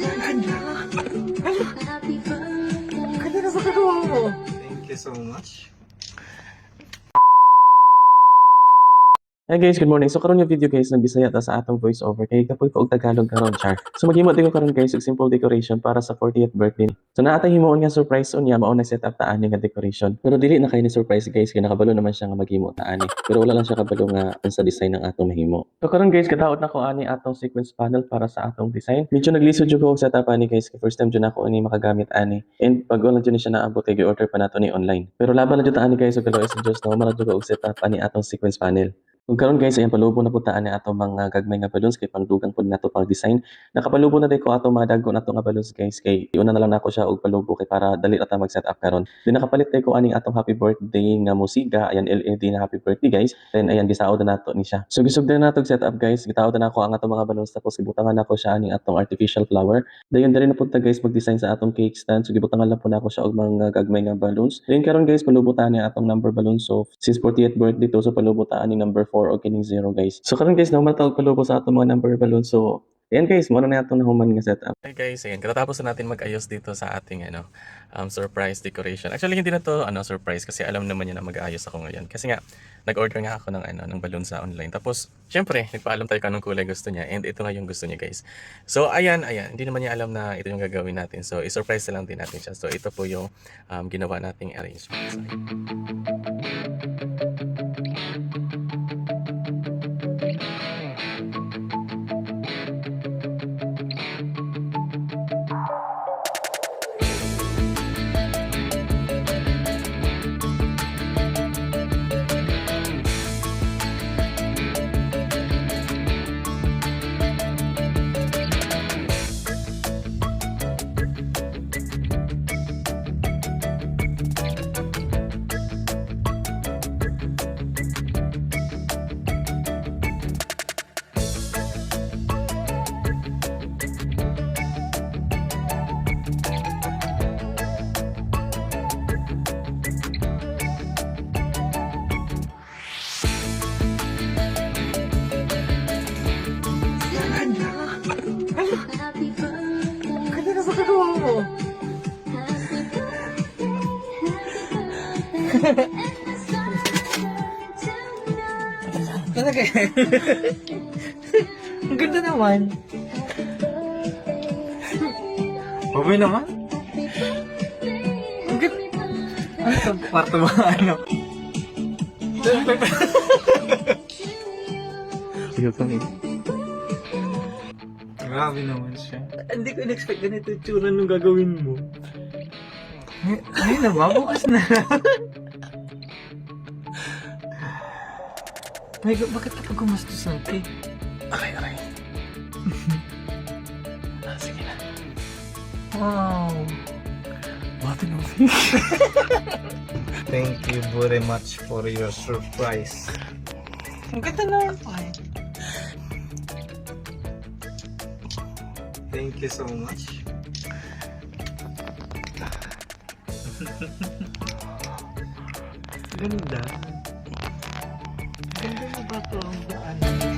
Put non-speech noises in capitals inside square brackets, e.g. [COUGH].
Ganda. Ganda na sa kagawa mo. Thank you so much. Hi guys, good morning. So karon yung video guys nagbisaya ta sa atong voice over kay kapoy ko og Tagalog karon char. So maghimo ko karon guys og simple decoration para sa 40th birthday. So naatay himuon nga surprise unya mao na set up ta ani nga decoration. Pero dili na kay ni surprise guys kay nakabalo naman siya nga maghimo ta ani. Pero wala lang siya kabalo nga unsa design ng atong mahimo. So karon guys kadaot na ko ani atong sequence panel para sa atong design. Medyo naglisod jud ko og setup ani guys kay first time jud ako ani makagamit ani. And pag wala jud ni siya naabot kay gi-order pa nato ni online. Pero laban na jud ta ani guys og galaw sa Dios na mara jud og setup ani atong sequence panel. Kung karon guys, ayan palubo na putaan ni ato mga gagmay nga balloons kay pangdugang po nato pang design. Nakapalubo na din ko ato mga dagko nato nga balloons guys kay iuna na lang nako siya og palubo kay para dali ra ta mag set up karon. Then nakapalit din ko aning atong happy birthday nga musika, ayan LED na happy birthday guys. Then ayan gisaod na nato ni siya. So gisug din nato set up guys, gitaod na nako ang atong mga balloons tapos gibutangan nako siya aning atong artificial flower. Dayon diri na punta guys mag-design sa atong cake stand. So gibutangan lang po nako siya og mga gagmay nga balloons. Then karon guys palubutan ni atong number balloons. So since 40th birthday to so palubutan ni number 4 o kining 0 guys. So karon guys naman tawag palubo sa atong mga number balloons. So Ayan guys, muna na itong nahuman nga setup. Hey guys, ayan. Katatapos na natin mag-ayos dito sa ating ano, um, surprise decoration. Actually, hindi na to ano, surprise kasi alam naman niya na mag-aayos ako ngayon. Kasi nga, nag-order nga ako ng, ano, ng balloon sa online. Tapos, syempre, nagpaalam tayo kung anong kulay gusto niya. And ito nga yung gusto niya guys. So, ayan, ayan. Hindi naman niya alam na ito yung gagawin natin. So, i-surprise na lang din natin siya. So, ito po yung um, ginawa nating arrangements. Ganda. Mo. Talaga. Ang ganda naman. Okay naman. Ang ganda. Ano ito? Kwarto mo [LAUGHS] ano? Ayun kami. Grabe naman siya. Hindi ko in-expect ganito yung tsura nung gagawin mo. Ay- Ayun na ba? Bukas na lang. My God, bakit ka pa gumastos ng cake? Aray, aray. ah, sige na. Wow. Bati ng [LAUGHS] Thank you very much for your surprise. Ang ganda naman pa eh. Thank you so much. Ganda. Ganda na ba ito ang daan?